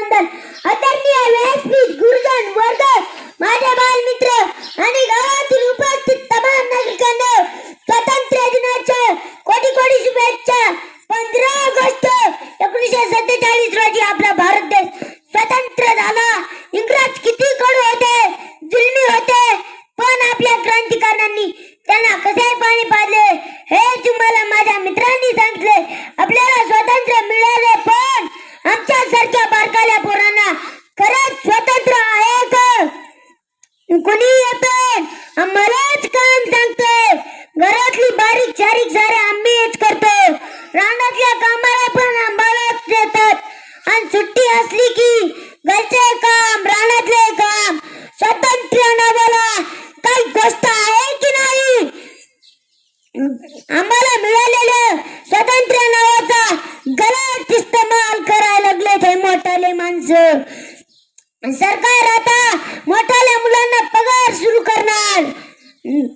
अभिनंदन. आदरणीय व्यासपीठ गुरुजन वर्ग माझे बालमित्र आणि गावातील उपस्थित तमाम नागरिकांना स्वातंत्र्य दिनाच्या कोटी कोटी शुभेच्छा. पंधरा ऑगस्ट एकोणीसशे सत्तेचाळीस रोजी आपला भारत देश स्वतंत्र झाला इंग्रज किती कडू होते जुलमी होते पण आपल्या क्रांतिकारकांनी त्यांना कसे पाणी पाजले हे तुम्हाला माझ्या मित्रांनी सांगितले आपल्याला स्वातंत्र्य मिळाले पण आमच्या सारख्या बारकाल्या पोरांना खरंच स्वातंत्र्य आहे का कुणी येते आम्हालाच काम सांगतोय. घरातली बारीक चारीक सारे आम्हीच करतो. रानातल्या कामाला पण आम्हालाच देतात. आणि सुट्टी असली की घरचे काम रानातले काम स्वतंत्र नावाला काही गोष्ट आहे की नाही? आम्हाला मिळालेलं स्वतंत्र नावाचा गलत इस्तेमाल करायला लागले ते मोठाले माणसं. सरकार आता मोठ्याल्या मुलांना पगार सुरू करणार हम्म.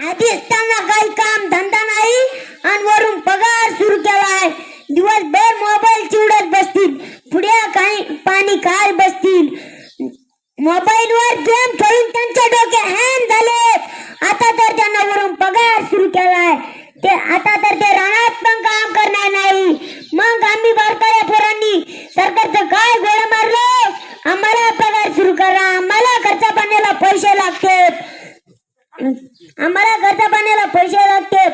आधी असताना काही काम धंदा नाही आणि वरून पगार सुरू केलाय दिवसभर मोबाईल चिवडत बसतील पुढे काही पाणी काय बसतील मोबाईल वर गेम खेळून त्यांचे डोके हँग झाले आता तर त्यांना वरून पगार सुरू केलाय ते आता तर ते रानात पण काम करणार नाही. मग आम्ही बारकाल्या पोरांनी. सरकारचं काय गोळ मारलं? आम्हाला पगार सुरू करा. आम्हाला खर्चा पाण्याला पैसे लागतात. आम्हाला खर्चा पाण्याला पैसे लागतात.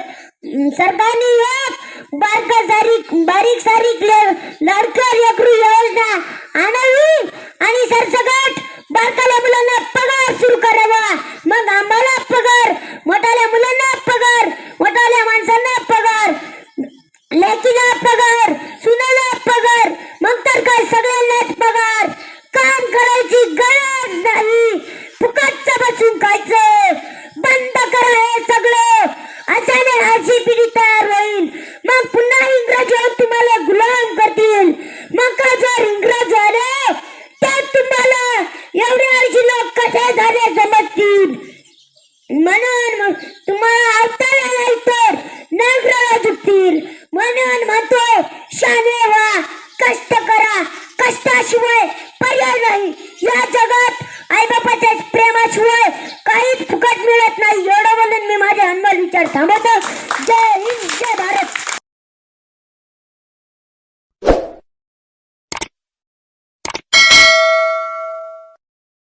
सरकारने एक बारक सारीक बारीक सारीक लाडकर लेकरू योजना आणावी आणि सरसकट बारकाल्या मुलांना पगार सुरू करावा मग आम्हाला पगार मोठाल्या मुलांना पगार मोठाल्या माणसांना पगार लेकीला पगार सुनाला पगार मग तर काय सगळ्यांनाच पगार काम करायची गरज नाही फुकटचं बसून खायचं बंद करा हे सगळं अशाने अशी पिढी तयार होईल मग पुन्हा इंग्रज तुम्हाला गुलाम करतील. मग का जर इंग्रज आले तर तुम्हाला एवढे ऐंशी लोक कसे झाले समजतील म्हणून तुम्हाला अवतारा नाही तर नागराला झुकतील. म्हणून म्हणतो शाने व्हा कष्ट करा. कष्टाशिवाय पर्याय नाही. या जगात आईबापाच्या प्रेमाशिवाय काहीच फुकट मिळत नाही. एवढं बोलून मी माझे अनमोल विचार थांबवतो. जय हिंद जय भारत.